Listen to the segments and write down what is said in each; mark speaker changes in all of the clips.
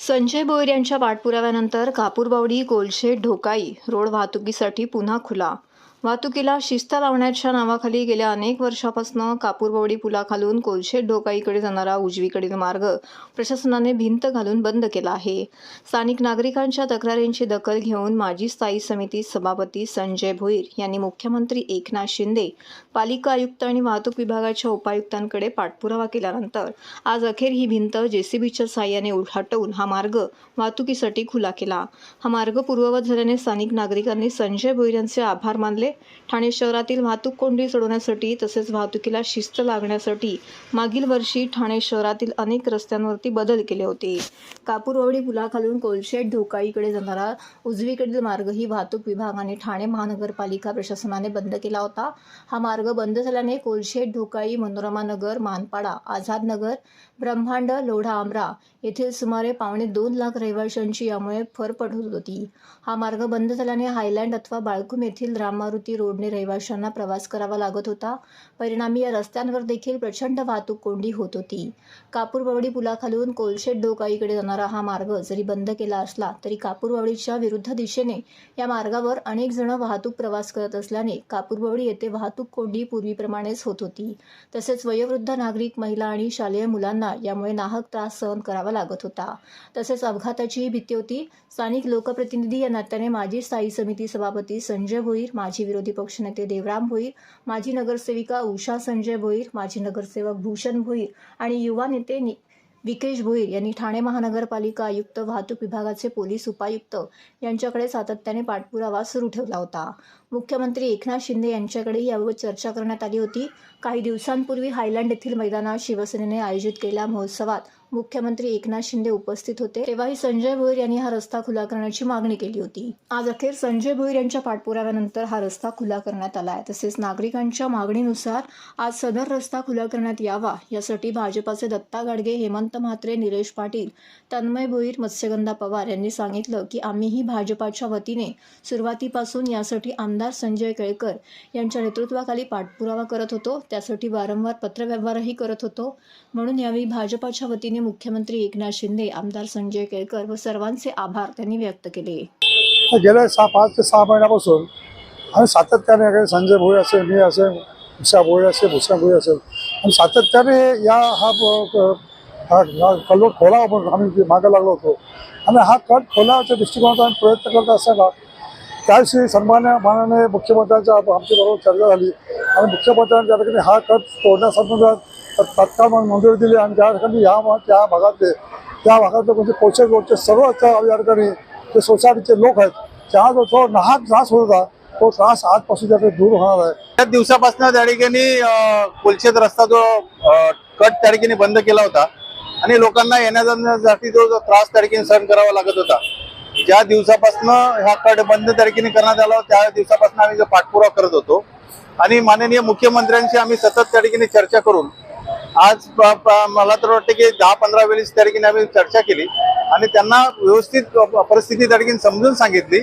Speaker 1: संजय भोईर यांच्या पाठपुराव्यानंतर कापूरबावडी कोलशेत ढोकाई रोड वाहतुकीसाठी पुन्हा खुला वाहतुकीला शिस्त लावण्याच्या नावाखाली गेल्या अनेक वर्षापासून कापूरबावडी पुलाखालून कोलशेत ढोकाईकडे जाणारा उजवीकडील मार्ग प्रशासनाने भिंत घालून बंद केला आहे. स्थानिक नागरिकांच्या तक्रारींची दखल घेऊन माजी स्थायी समिती सभापती संजय भोईर यांनी मुख्यमंत्री एकनाथ शिंदे पालिका आयुक्त आणि वाहतूक विभागाच्या उपायुक्तांकडे पाठपुरावा केल्यानंतर आज अखेर ही भिंत जेसीबीच्या साह्याने उलहटवून हा मार्ग वाहतुकीसाठी खुला केला. हा मार्ग पूर्ववत झाल्याने स्थानिक नागरिकांनी संजय भोईर यांचे आभार मानले ठाणे शहरातील वाहतूक कोंडी सोडवण्यासाठी तसेच वाहतुकीला शिस्त लागण्यासाठी मागील वर्षी ठाणे शहरातील अनेक रस्त्यांवरती बदल केले होते. कापूरवडी पुलाखालून कोलशेट ढोकाईकडे जाणारा उजवीकडील मार्गही वाहतूक विभागाने ठाणे महानगरपालिका प्रशासनाने बंद केला होता. हा मार्ग बंद झाल्याने कोलशेट ढोकाई मनोरमा नगर मानपाडा आझाद नगर ब्रह्मांड लोढा आमरा येथील सुमारे पावणे दोन लाख रहिवाशांची यामुळे फर पडत होती. हा मार्ग बंद झाल्याने हायलँड अथवा बाळकुम येथील राममारुती रोडने रहिवाशांना प्रवास करावा लागत होता. परिणामी या रस्त्यांवर देखील प्रचंड वाहतूक कोंडी होत होती. कापूरबावडी पुलाखालून कोलशेट डोकाईकडे जाणारा हा मार्ग जरी बंद केला असला तरी कापूरबावडीच्या विरुद्ध दिशेने या मार्गावर अनेक जण वाहतूक प्रवास करत असल्याने कापूरबावडी येथे वाहतूक कोंडी पूर्वीप्रमाणेच होत होती. तसेच वयोवृद्ध नागरिक महिला आणि शालेय मुलांना यामुळे नाहक त्रास सहन करावा लागत होता. तसेच अपघाताचीही भीती होती. स्थानिक लोकप्रतिनिधी या नात्याने माजी स्थायी समिती सभापती संजय भोईर माजी विरोधी पक्षनेते देवराम भोईर माजी नगरसेविका उषा संजय भोईर माजी नगरसेवक भूषण भोईर आणि युवा नेते विकेश भोईर यांनी ठाणे महानगरपालिका आयुक्त वाहतूक विभागाचे पोलीस उपायुक्त यांच्याकडे सातत्याने पाठपुरावा सुरू ठेवला होता. मुख्यमंत्री एकनाथ शिंदे यांच्याकडे याबाबत चर्चा करण्यात आली होती. काही दिवसांपूर्वी हायलँड येथील मैदानात शिवसेनेने आयोजित केलेल्या महोत्सवात मुख्यमंत्री एकनाथ शिंदे उपस्थित होते. तेव्हाही संजय भोईर यांनी हा रस्ता खुला करण्याची मागणी केली होती. आज अखेर संजय भोईर यांच्या पाठपुराव्यानंतर हा रस्ता खुला करण्यात आला आहे. तसेच नागरिकांच्या मागणीनुसार आज सदर रस्ता खुला करण्यात यावा यासाठी भाजपाचे दत्ता गाडगे हेमंत म्हात्रे निलेश पाटील तन्मय भोईर मत्स्यगंधा पवार यांनी सांगितलं की आम्हीही भाजपाच्या वतीने सुरुवातीपासून यासाठी आमदार संजय केळकर यांच्या नेतृत्वाखाली पाठपुरावा करत होतो. त्यासाठी वारंवार पत्रव्यवहारही करत होतो. म्हणून यावेळी भाजपाच्या वतीने मुख्यमंत्री एकनाथ शिंदे आमदार संजय केळकर व सर्वांचे आभार त्यांनी व्यक्त केले.
Speaker 2: गेल्या सहा पाच ते सहा महिन्यापासून आम्ही सातत्याने संजय भोळे असेल मी असेल उषा भोळे असेल भूषण भोळे असेल आणि सातत्याने या हा ब- खोला हा कल्लोट आम्ही मागे लागलो होतो. आणि हा कट खोलाच्या दृष्टिकोनात आम्ही प्रयत्न करत असताना त्याविषयी सन्मान्य मानाने मुख्यमंत्र्यांच्या आमच्याबरोबर चर्चा झाली. आणि मुख्यमंत्र्यांच्या ठिकाणी हा कट तोडण्यासंदर्भात तात्काळ मला मंजुरी दिली आणि त्या ठिकाणी या त्या भागातले त्या भागातले म्हणजे कोचे रोडचे सर्व या ठिकाणी जे सोसायटीचे लोक आहेत त्या जो जो नाहक त्रास होत होता तो त्रास आजपासून त्याकडे दूर होणार आहे.
Speaker 3: त्या दिवसापासून त्या ठिकाणी अं, कोलशेत रस्ता जो कट त्या ठिकाणी बंद केला होता आणि लोकांना येण्या जाण्यासाठी जो त्रास त्या ठिकाणी सहन करावा लागत होता. ज्या दिवसापासून हा कट बंद त्या ठिकाणी करण्यात आला त्या दिवसापासून आम्ही जो पाठपुरावा करत होतो. आणि माननीय मुख्यमंत्र्यांशी आम्ही सतत त्या ठिकाणी चर्चा करून आज मला तर वाटतं की दहा पंधरा वेळेस त्या आम्ही चर्चा केली आणि त्यांना व्यवस्थित परिस्थिती त्या समजून सांगितली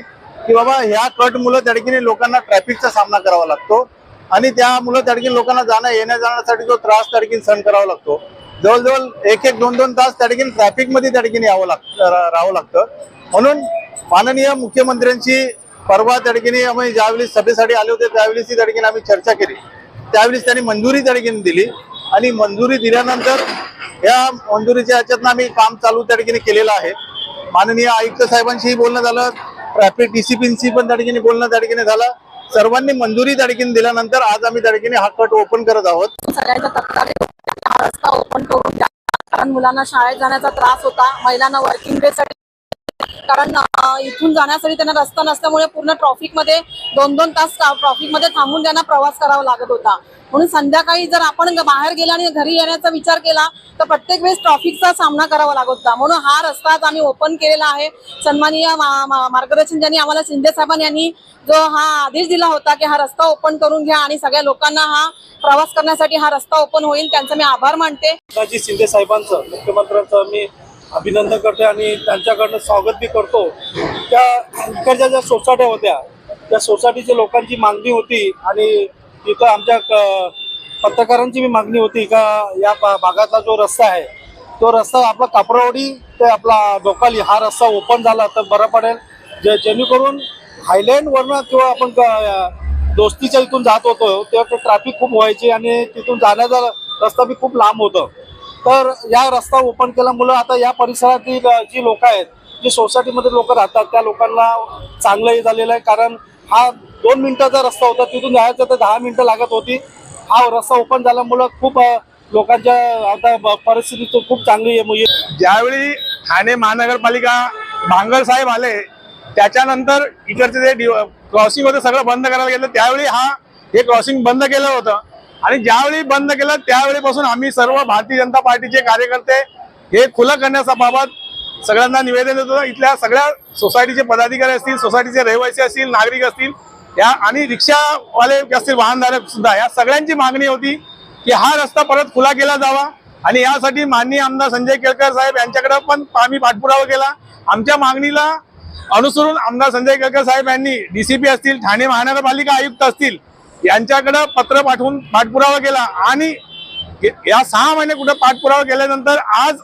Speaker 3: की बाबा ह्या कट मुलं त्या ठिकाणी लोकांना ट्रॅफिकचा सामना करावा लागतो आणि त्यामुळं त्या ठिकाणी लोकांना जाणं येण्या जाण्यासाठी जो त्रास त्या सहन करावा लागतो जवळजवळ एक एक दोन दोन तास त्या ठिकाणी ट्रॅफिकमध्ये त्या ठिकाणी यावं लागतं राहावं लागतं म्हणून माननीय मुख्यमंत्र्यांची परवा त्या ठिकाणी आम्ही ज्यावेळी सभेसाठी आले होते त्यावेळेस त्या ठिकाणी आम्ही चर्चा केली त्यावेळेस त्यांनी मंजुरी त्या ठिकाणी दिली आणि मंजुरी दिल्यानंतर या मंजुरीच्या ह्याच्यातनं आम्ही काम चालू त्या ठिकाणी केलेलं आहे. माननीय आयुक्त साहेबांशीही बोलणं झालं ट्रॅफिक डीसीपींशी पण त्या ठिकाणी बोलणं त्या ठिकाणी झालं. सर्वांनी मंजुरी त्या ठिकाणी दिल्यानंतर आज आम्ही त्या ठिकाणी हा कट ओपन करत आहोत.
Speaker 4: सगळ्यांच्या रस्ता ओपन करून कारण मुलांना शाळेत जाण्याचा त्रास होता महिलांना वर्किंग डे साठी. कारण इथून जाण्यासाठी त्यांना रस्ता नसल्यामुळे पूर्ण ट्रॉफिकमध्ये दोन दोन तास ट्रॉफिकमध्ये थांबून त्यांना प्रवास करावा लागत होता. म्हणून संध्याकाळी जर आपण बाहेर गेला आणि घरी येण्याचा विचार केला तर प्रत्येक वेळेस ट्रॉफिकचा सामना करावा लागत होता. म्हणून हा रस्ताच आम्ही ओपन केलेला आहे. सन्माननीय मा- मार्गदर्शन ज्यांनी आम्हाला शिंदे साहेबांनी यांनी जो हा आदेश दिला होता की हा रस्ता ओपन करून घ्या आणि सगळ्या लोकांना हा प्रवास करण्यासाठी हा रस्ता ओपन होईल त्यांचा मी आभार मानते.
Speaker 5: शिंदे साहेबांचं मुख्यमंत्र्यांचं मी अभिनंदन करते आणि त्यांच्याकडनं स्वागत बी करतो. त्या इकडच्या ज्या सोसायट्या होत्या त्या सोसायटीच्या लोकांची मागणी होती आणि इथं आमच्या क- पत्रकारांची मी मागणी होती का या भागातला जो रस्ता आहे तो रस्ता आपला कापरावडी ते आपला डोकाली हा रस्ता ओपन झाला तर बरं पडेल. जे जेणेकरून हायलँडवरनं किंवा आपण दोस्तीच्या इथून जात होतो तेव्हा ते ट्रॅफिक खूप व्हायची आणि तिथून जाण्याचा रस्ता बी खूप लांब होतं. तर या रस्ता ओपन केल्यामुळं आता या परिसरातील जी लोक आहेत जी सोसायटीमध्ये लोक राहतात त्या लोकांना चांगलंही झालेलं आहे. कारण हा दोन मिनिटाचा रस्ता होता तिथून जायचं तर दहा मिनिटं लागत होती. हा रस्ता ओपन झाल्यामुळं खूप लोकांच्या आता परिस्थिती खूप चांगली आहे.
Speaker 6: म्हणजे ज्यावेळी ठाणे महानगरपालिका भांगर साहेब आले त्याच्यानंतर इकडचे जे क्रॉसिंग होतं सगळं बंद करायला गेलं. त्यावेळी हा हे क्रॉसिंग बंद केलं होतं. आणि ज्यावेळी बंद केलं त्यावेळीपासून आम्ही सर्व भारतीय जनता पार्टीचे कार्यकर्ते हे खुलं करण्याचा बाबत सगळ्यांना निवेदन देतो इथल्या सगळ्या सोसायटीचे पदाधिकारी असतील सोसायटीचे रहिवासी असतील नागरिक असतील या आणि रिक्षावाले असतील वाहनधारक सुद्धा या सगळ्यांची मागणी होती की हा रस्ता परत खुला केला जावा. आणि यासाठी माननीय आमदार संजय केळकर साहेब यांच्याकडे पण आम्ही पाठपुरावा केला. आमच्या मागणीला अनुसरून आमदार संजय केळकर साहेब यांनी डीसीपी असतील ठाणे महानगरपालिका आयुक्त असतील यांच्याकडे पत्र पाठवून पाठपुरावा केला. आणि या सहा महिने कुठे पाठपुरावा केल्यानंतर आज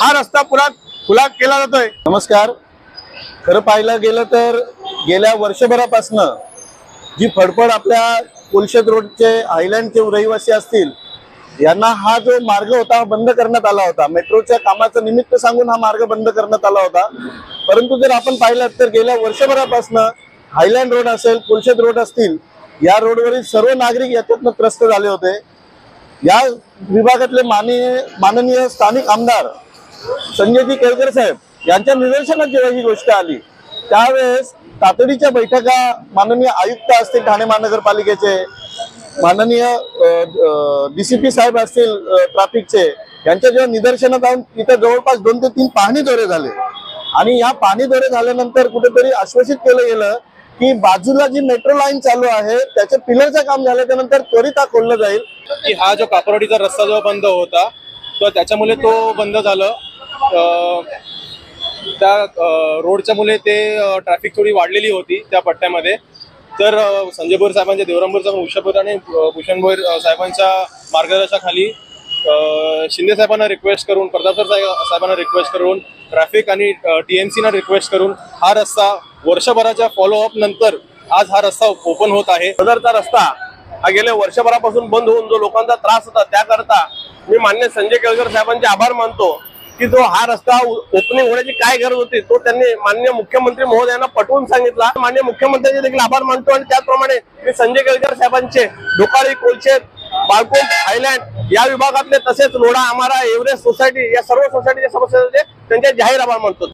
Speaker 6: हा रस्ता पुरा खुला केला जातोय.
Speaker 7: नमस्कार. खरं पाहायला गेलं तर गेल्या वर्षभरापासनं जी फडफड आपल्या कुलशेत रोडचे आयलँडचे रहिवासी असतील यांना हा जो मार्ग होता हा बंद करण्यात आला होता. मेट्रोच्या कामाचं निमित्त सांगून हा मार्ग बंद करण्यात आला होता. परंतु जर आपण पाहिलं तर गेल्या वर्षभरापासून हायलँड रोड असेल कुलशेत रोड असतील या रोडवरील सर्व नागरिक याच्यातनं त्रस्त झाले होते. या विभागातले माननीय माननीय स्थानिक आमदार संजयजी केळकर साहेब यांच्या निदर्शनात जेव्हा ही गोष्ट आली त्यावेळेस तातडीच्या बैठका माननीय आयुक्त असतील ठाणे महानगरपालिकेचे माननीय डीसीपी साहेब असतील अ, ट्रॅफिकचे यांच्या जेव्हा निदर्शनात आणून इथं जवळपास दोन ते तीन पाहणी दौरे झाले. आणि या पाहणी दौरे झाल्यानंतर कुठेतरी आश्वासित केलं गेलं की बाजूला जी मेट्रो लाईन चालू आहे त्याच्या पिलरचं काम झाल्याच्यानंतर त्वरित हा खोललं जाईल.
Speaker 8: की हा जो कापरवाडीचा रस्ता जो बंद होता तर त्याच्यामुळे तो बंद झालं. त्या रोडच्यामुळे रोडच्या ते ट्रॅफिक थोडी वाढलेली होती त्या पट्ट्यामध्ये. तर संजय भोर साहेबांच्या देवरामपूरचा उषापूर आणि भूषण भोर साहेबांच्या मार्गदर्शनाखाली शिंदे साहेबांना रिक्वेस्ट करून प्रतापसर साहेब- साहेबांना रिक्वेस्ट करून ट्रॅफिक आणि टीएमसीना रिक्वेस्ट करून हा रस्ता वर्षभराच्या फॉलोअप नंतर आज हा रस्ता ओपन होत आहे.
Speaker 7: सदरचा रस्ता हा गेल्या वर्षभरापासून बंद होऊन जो लोकांचा त्रास होता त्याकरता मी मान्य संजय केळकर साहेबांचे आभार मानतो. की जो हा रस्ता ओपनिंग होण्याची काय गरज होती तो त्यांनी मान्य मुख्यमंत्री महोदयांना पटवून सांगितला. मान्य मुख्यमंत्र्यांचे देखील आभार मानतो आणि त्याचप्रमाणे मी संजय केळकर साहेबांचे डोकाळी कोलशेत बाळको आयलँड या विभागातले तसेच लोढा आमारा एव्हरेस्ट सोसायटी या सर्व सोसायटीच्या सदस्यांचे त्यांचे जाहीर आभार मानतो.